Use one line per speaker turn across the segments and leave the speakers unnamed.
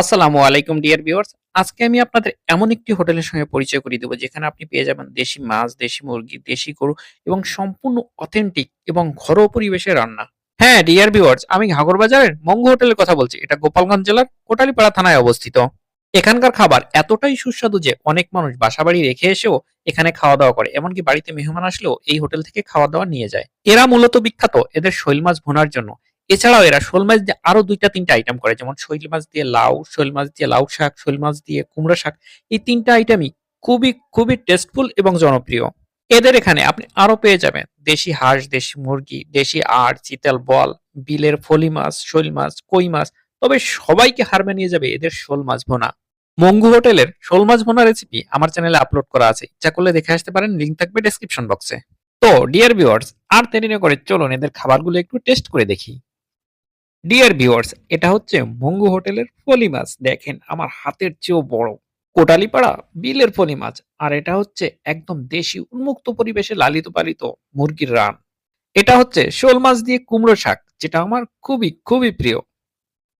আসসালামু আলাইকুম, dear viewers. আজকে আমি আপনাদের এমন একটি হোটেলের সঙ্গে পরিচয় করিয়ে দেবো, যেখানে আপনি পেয়ে যাবেন দেশি মাছ, দেশি মুরগি, দেশি গরু এবং সম্পূর্ণ অথেন্টিক এবং ঘরোয়া পরিবেশে রান্না। হ্যাঁ ডিয়ার ভিউয়ার্স, আমি ঘাগর বাজারের মঙ্গু হোটেলের কথা বলছি। এটা গোপালগঞ্জ জেলার কোটালীপাড়া থানায় অবস্থিত। এখানকার খাবার এতটাই সুস্বাদু যে অনেক মানুষ বাসা বাড়ি রেখে এসেও এখানে খাওয়া দাওয়া করে, এমনকি বাড়িতে মেহমান আসলেও এই হোটেল থেকে খাওয়া দাওয়া নিয়ে যায়। এরা মূলত বিখ্যাত এদের শৈল মাছ ভোনার জন্য। এছাড়াও এরা শোল মাছ দিয়ে আরও দুইটা তিনটা আইটেম করে, যেমন শৈল মাছ দিয়ে লাউ, শৈল মাছ দিয়ে লাউ শাক, শৈল মাছ দিয়ে কুমড়া শাক, এই তিনটা আইটেমই খুবই খুবই টেস্টফুল এবং জনপ্রিয়। এদের এখানে আপনি আরও পেয়ে যাবেন দেশি হাঁস, দেশি মুরগি, দেশি আড়, চিতাল, বল, বিলের ফলি মাছ, শৈল মাছ, কই মাছ, তবে সবাইকে হার মানিয়ে যাবে এদের শোল মাছ ভোনা। মঙ্গু হোটেলের শোল মাছ ভোনা রেসিপি আমার চ্যানেলে আপলোড করা আছে, ইচ্ছা করলে দেখে আসতে পারেন লিঙ্ক থাকবে ডেসক্রিপশন বক্সে তো ডিয়ার ভিউয়ার্স আর দেরি না করে চলুন এদের খাবারগুলো একটু টেস্ট করে দেখি। ডিয়ার ভিউয়ার্স এটা হচ্ছে মঙ্গু হোটেলের ফলি মাছ, দেখেন আমার হাতের চেয়েও বড়। কোটালীপাড়া বিলের ফলি মাছ, আর এটা হচ্ছে একদম দেশি উন্মুক্ত পরিবেশে লালিত পালিত মুরগির রান। এটা হচ্ছে শোল মাছ দিয়ে কুমড়ো শাক, যেটা আমার খুবই খুবই প্রিয়।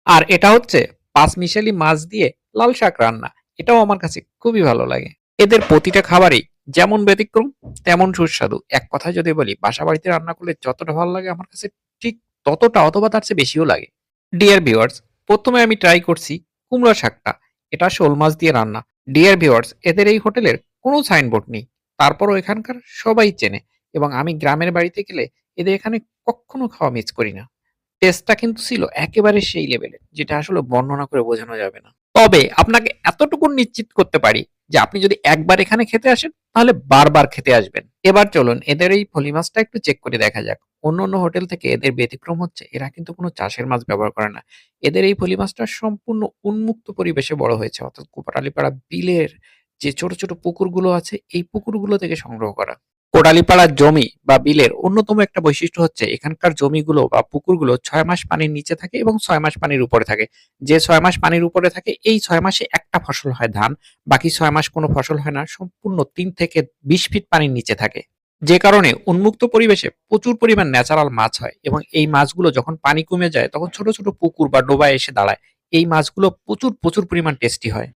আর এটা হচ্ছে পাঁচমিশালি মাছ দিয়ে লাল শাক রান্না, এটাও আমার কাছে খুবই ভালো লাগে। এদের প্রতিটা খাবারই যেমন ব্যতিক্রম, তেমন সুস্বাদু। এক কথায় যদি বলি বাসা বাড়িতে রান্না করলে যতটা ভালো লাগে আমার কাছে ঠিক ততটা অথবা তার চেয়ে বেশিও লাগে। ডিয়ার ভিউয়ার্স প্রথমে আমি ট্রাই করছি কুমড়া শাকটা। এটা শোল মাছ দিয়ে রান্না। ডিয়ার ভিউয়ার্স এদের এই হোটেলের কোনো সাইনবোর্ড নেই। তারপরও এখানকার সবাই চেনে এবং আমি গ্রামের বাড়িতে গেলে এদের এখানে কখনো খাওয়া মিস করি না। টেস্টটা কিন্তু ছিল একেবারে সেই লেভেলের যেটা আসলে বর্ণনা করে বোঝানো যাবে না। তবে আপনাকে এতটুকু নিশ্চিত করতে পারি যে আপনি যদি একবার এখানে খেতে আসেন, তাহলে বারবার খেতে আসবেন। এবার চলুন, এদের এই ফলি মাছটা একটু চেক করে দেখা যাক। অন্য অন্য হোটেল থেকে এদের ব্যতিক্রম হচ্ছে, এরা কিন্তু কোনো চাষের মাছ ব্যবহার করে না। এদের এই ফলি মাছটা সম্পূর্ণ উন্মুক্ত পরিবেশে বড় হয়েছে, অর্থাৎ কোপাটালিপাড়া বিলের যে ছোট ছোট পুকুরগুলো আছে, এই পুকুরগুলো থেকে সংগ্রহ করা। কোটালীপাড়ার জমি বা বিলের অন্যতম একটা বৈশিষ্ট্য হচ্ছে এখানকার জমিগুলো বা পুকুরগুলো ছয় মাস পানির নিচে থাকে এবং ছয় মাস পানির উপরে থাকে। যে ছয় মাস পানির উপরে থাকে, এই ছয় মাসে একটা ফসল হয় ধান, বাকি ছয় মাস কোনো ফসল হয় না, সম্পূর্ণ তিন থেকে বিশ ফিট পানির নিচে থাকে। যে কারণে উন্মুক্ত পরিবেশে প্রচুর পরিমাণ ন্যাচারাল মাছ হয় এবং এই মাছগুলো যখন পানি কমে যায়, তখন ছোট ছোট পুকুর বা ডোবায় এসে দাঁড়ায়। এই মাছগুলো প্রচুর প্রচুর পরিমাণ টেস্টি হয়।